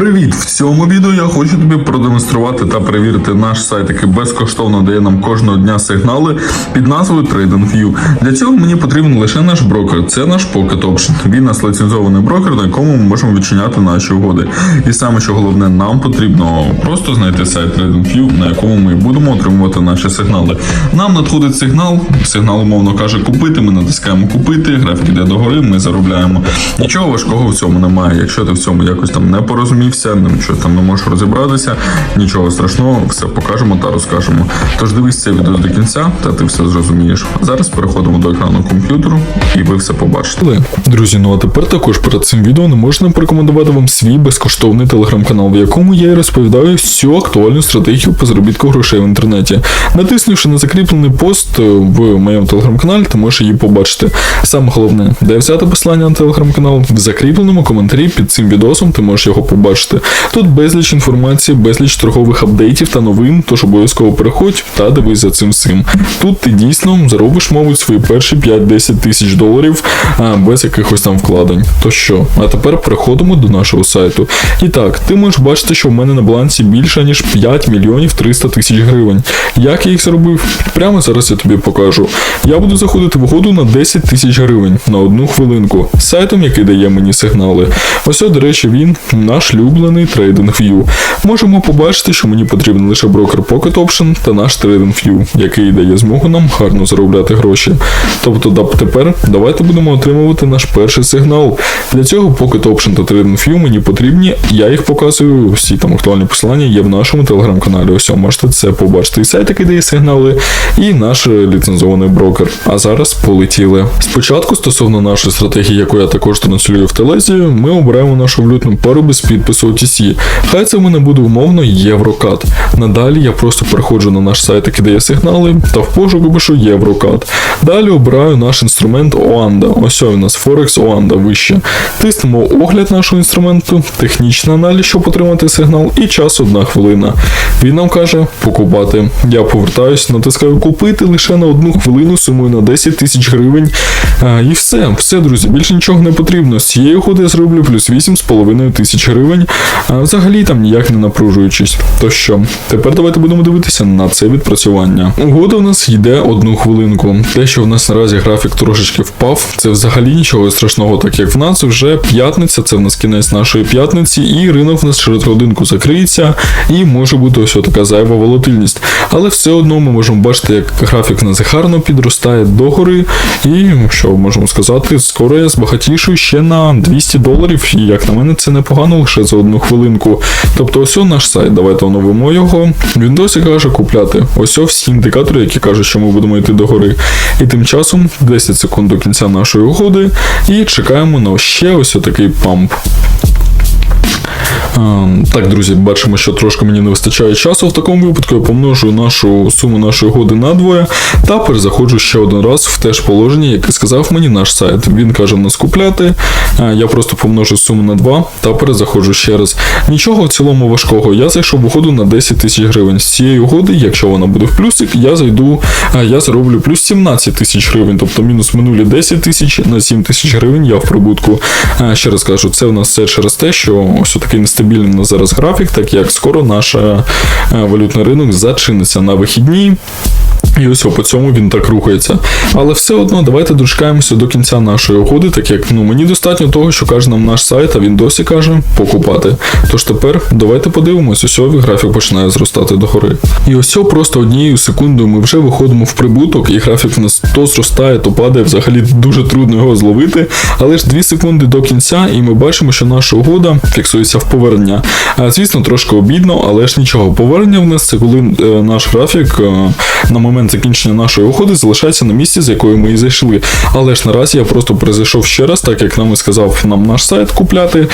Привіт! В цьому відео я хочу тобі продемонструвати та перевірити наш сайт, який безкоштовно дає нам кожного дня сигнали під назвою TradingView. Для цього мені потрібен лише наш брокер. Це наш Pocket Option. Він нас лицензований брокер, на якому ми можемо відчиняти наші угоди. І саме що головне, нам потрібно просто знайти сайт TradingView, на якому ми будемо отримувати наші сигнали. Нам надходить сигнал, сигнал умовно каже купити. Ми натискаємо купити, графік йде догори, ми заробляємо. Нічого важкого в цьому немає. Якщо ти в цьому якось там не порозумівся, нічого там не можеш розібратися, нічого страшного, все покажемо та розкажемо. Тож дивись це відео до кінця, та ти все зрозумієш. Зараз переходимо до екрану комп'ютеру, і ви все побачите. Друзі, ну а тепер також перед цим відео не можна порекомендувати вам свій безкоштовний телеграм-канал, в якому я і розповідаю всю актуальну стратегію по заробітку грошей в інтернеті. Натиснувши на закріплений пост в моєму телеграм-каналі, ти можеш її побачити. Саме головне, де взяти посилання на телеграм-канал в закріпленому коментарі під цим відосом ти можеш його побачити. Тут безліч інформації, безліч торгових апдейтів та новин, тож обов'язково переходь та дивись за цим всім. Тут ти дійсно заробиш, мабуть, свої перші 5-10 тисяч доларів без якихось там вкладень. То що? А тепер переходимо до нашого сайту. І так, ти можеш бачити, що в мене на балансі більше ніж 5 мільйонів 300 тисяч гривень. Як я їх заробив? Прямо зараз я тобі покажу. Я буду заходити в угоду на 10 тисяч гривень на одну хвилинку сайтом, який дає мені сигнали. Ось, до речі, він наш улюблений TradingView. Можемо побачити, що мені потрібен лише брокер Pocket Option та наш TradingView, який дає змогу нам гарно заробляти гроші. Тобто, да, тепер давайте будемо отримувати наш перший сигнал. Для цього Pocket Option та TradingView мені потрібні. Я їх показую. Всі там актуальні посилання є в нашому телеграм-каналі. Ось можете це побачити. І сайт, який дає сигнали, і наш ліцензований брокер. А зараз полетіли. Спочатку, стосовно нашої стратегії, яку я також транслюю в телезі, ми обираємо нашу валютну пару без підпису OTC. Хай це в мене буде умовно Єврокат. Надалі я просто переходжу на наш сайт, який дає сигнали, та в пошуку пишу Єврокат. Далі обираю наш інструмент Оанда. Ось у нас Forex Оанда вище. Тиснемо огляд нашого інструменту, технічний аналіз, щоб отримати сигнал, і час одна хвилина. Він нам каже покупати. Я повертаюсь, натискаю купити лише на одну хвилину сумою на 10 тисяч гривень. А, і все, все, друзі, більше нічого не потрібно. З цієї угоди я зроблю плюс 8,5 тисяч гривень. А взагалі там ніяк не напружуючись. То що, тепер давайте будемо дивитися на це відпрацювання. Угода в нас йде одну хвилинку. Те, що в нас наразі графік трошечки впав, це взагалі нічого страшного, так як в нас вже п'ятниця, це в нас кінець нашої п'ятниці, і ринок в нас через годинку закриється, і може бути ось така зайва волатильність. Але все одно ми можемо бачити, як графік в нас гарно підростає догори, і що можемо сказати, скоро я збагатішую ще на 200 доларів, і як на мене, це непогано лише за одну хвилинку. Тобто, ось наш сайт, давайте оновимо його. Він досі каже купляти. Ось всі індикатори, які кажуть, що ми будемо йти догори. І тим часом 10 секунд до кінця нашої угоди, і чекаємо на ще ось такий памп. Ем, Так, друзі, бачимо, що трошки мені не вистачає часу. В такому випадку я помножу нашу суму нашої угоди на двоє та перезаходжу ще один раз в те ж положення, яке сказав мені наш сайт. Він каже нас купляти. Е, Я просто помножу суму на 2 та перезаходжу ще раз. Нічого в цілому важкого. Я зайшов в угоду на 10 тисяч гривень. З цієї угоди, якщо вона буде в плюсик, я зайду, я зароблю плюс 17 тисяч гривень, тобто мінус минулі 10 тисяч на 7 тисяч гривень я в прибутку. Е, Ще раз кажу, це в нас все через те, що ось такий нестабільний на зараз графік, так як скоро наш е, валютний ринок зачиниться на вихідні. І ось по цьому він так рухається. Але все одно давайте дочекаємося до кінця нашої угоди, так як ну мені достатньо того, що каже нам наш сайт, а він досі каже покупати. Тож тепер давайте подивимось, ось ось графік починає зростати догори. І ось просто однією секундою ми вже виходимо в прибуток, і графік в нас то зростає, то падає. Взагалі дуже трудно його зловити. Але ж 2 секунди до кінця, і ми бачимо, що наша угода фіксується в повернення. Звісно, трошки обідно, але ж нічого. Повернення в нас це коли е, наш графік е, на момент закінчення нашої уходи залишається на місці, з якої ми і зайшли. Але ж наразі я просто перезайшов ще раз, так як нам і сказав нам наш сайт купляти.